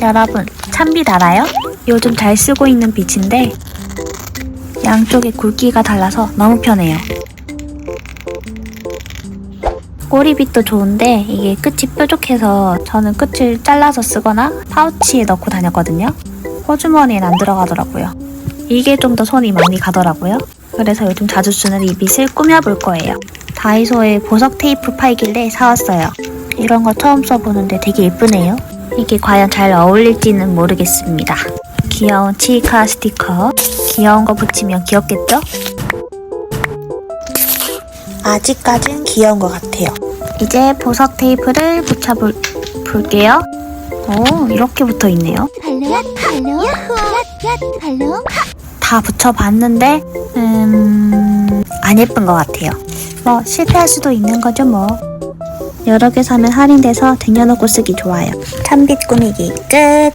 여러분, 참빛 알아요? 요즘 잘 쓰고 있는 빛인데 양쪽에 굵기가 달라서 너무 편해요. 꼬리빗도 좋은데 이게 끝이 뾰족해서 저는 끝을 잘라서 쓰거나 파우치에 넣고 다녔거든요. 호주머니엔 안 들어가더라고요. 이게 좀 더 손이 많이 가더라고요. 그래서 요즘 자주 쓰는 이 빛을 꾸며볼 거예요. 다이소에 보석 테이프 팔길래 사왔어요. 이런 거 처음 써보는데 되게 예쁘네요. 이게 과연 잘 어울릴지는 모르겠습니다. 귀여운 치카 스티커. 귀여운 거 붙이면 귀엽겠죠? 아직까진 귀여운 것 같아요. 이제 보석 테이프를 붙여볼 볼게요. 오, 이렇게 붙어 있네요. 다 붙여봤는데, 음, 안 예쁜 것 같아요. 뭐, 실패할 수도 있는 거죠, 뭐. 여러 개 사면 할인돼서 쟁여놓고 쓰기 좋아요. 참빛 꾸미기 끝!